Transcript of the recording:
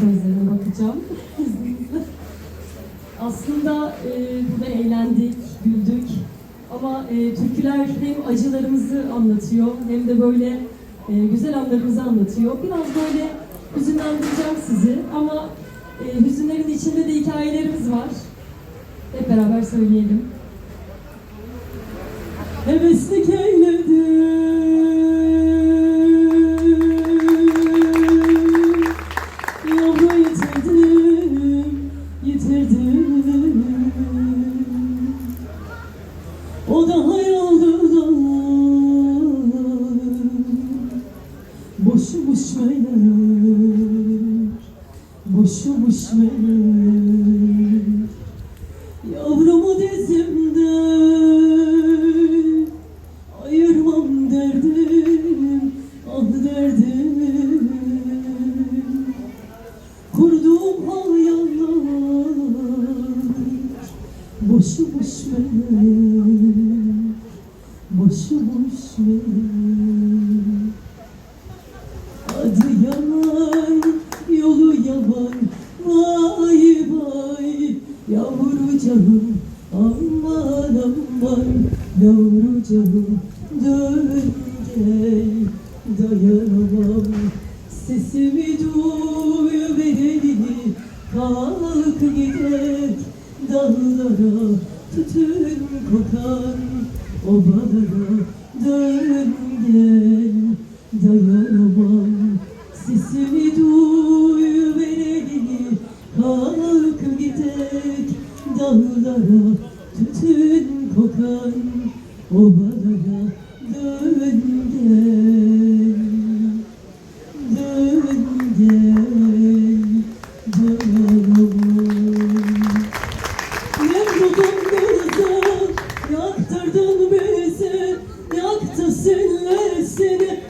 sözlerine bakacağım. Aslında e, burada eğlendik, güldük. Ama e, türküler hem acılarımızı anlatıyor hem de böyle e, güzel anlarımızı anlatıyor. Biraz böyle hüzünlendireceğim sizi ama e, hüzünlerin içinde de hikayelerimiz var. Hep beraber söyleyelim. Heveslik eyledim O da hayaldir Boşumuş meğer Boşumuş meğer Yavrumu dizimde Ayırmam derdim Ah derdim Boşu boş meğer Boşu boş Adı yaman, yolu yaman Vay vay yavrucağım Aman aman. Yavrucağım Dön gel dayanamam. Sesimi duy vereni Kalk gidek dağlara Tütün kokan obalara Dön gel. Dayanamam Sesimi duy vereni Kalk gidek dağlara Tütün kokan obalara Dön gel. Dön gel dayanamam Yaktırdın bizi Yaktı sillesini Felek